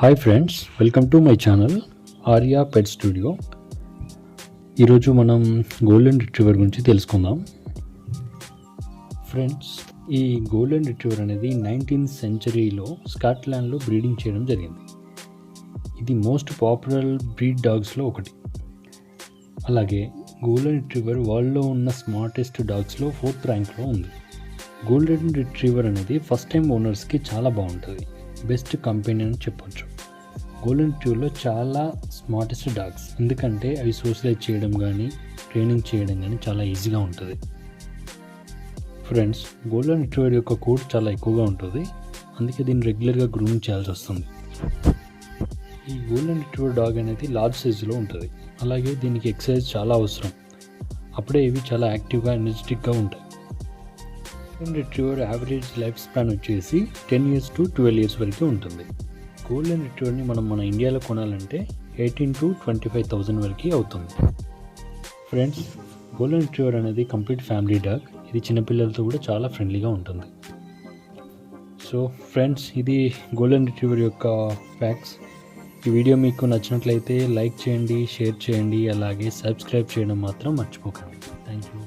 Hi friends welcome to my channel Arya pet studio ఈరోజు మనం golden retriever గురించి తెలుసుకుందాం. ఫ్రెండ్స్ ఈ గోల్డెన్ రిట్రీవర్ అనేది నైన్టీన్త్ సెంచరీలో స్కాట్లాండ్లో బ్రీడింగ్ చేయడం జరిగింది. ఇది మోస్ట్ పాపులర్ బ్రీడ్ డాగ్స్లో ఒకటి. అలాగే గోల్డెన్ రిట్రీవర్ వరల్డ్లో ఉన్న స్మార్టెస్ట్ డాగ్స్లో ఫోర్త్ ర్యాంక్లో ఉంది. గోల్డెన్ రిట్రీవర్ అనేది ఫస్ట్ టైం ఓనర్స్కి చాలా బాగుంటుంది. బెస్ట్ కంపెనీ అని చెప్పొచ్చు. గోల్డెన్ ట్యూర్లో చాలా స్మార్టెస్ట్ డాగ్స్ ఎందుకంటే అవి సోషలైజ్ చేయడం కానీ ట్రైనింగ్ చేయడం కానీ చాలా ఈజీగా ఉంటుంది. ఫ్రెండ్స్ గోల్డెన్ రిట్రీవర్ యొక్క కోడ్ చాలా ఎక్కువగా ఉంటుంది. అందుకే దీన్ని రెగ్యులర్గా గ్రూమ్ చేయాల్సి వస్తుంది. ఈ గోల్డెన్ రిట్రీవర్ డాగ్ అనేది లార్జ్ సైజులో ఉంటుంది. అలాగే దీనికి ఎక్సర్సైజ్ చాలా అవసరం. అప్పుడే ఇవి చాలా యాక్టివ్గా ఎనర్జెటిక్గా ఉంటాయి. Golden retriever average life span వచ్చేసి ten years to twelve years వరకు ఉంటుంది. గోల్డెన్ రిట్రీవర్ని మనం మన ఇండియాలో కొనాలంటే eighteen to twenty five thousand వరకు అవుతుంది. ఫ్రెండ్స్ గోల్డెన్ రిట్రీవర్ అనేది కంప్లీట్ ఫ్యామిలీ డాగ్ ఇది చిన్నపిల్లలతో కూడా చాలా ఫ్రెండ్లీగా ఉంటుంది. సో ఫ్రెండ్స్ ఇది గోల్డెన్ రిట్రీవర్ యొక్క ఫ్యాక్ట్స్ ఈ వీడియో మీకు నచ్చినట్లయితే లైక్ చేయండి షేర్ చేయండి అలాగే సబ్స్క్రైబ్ చేయడం మాత్రం మర్చిపోకండి. Thank you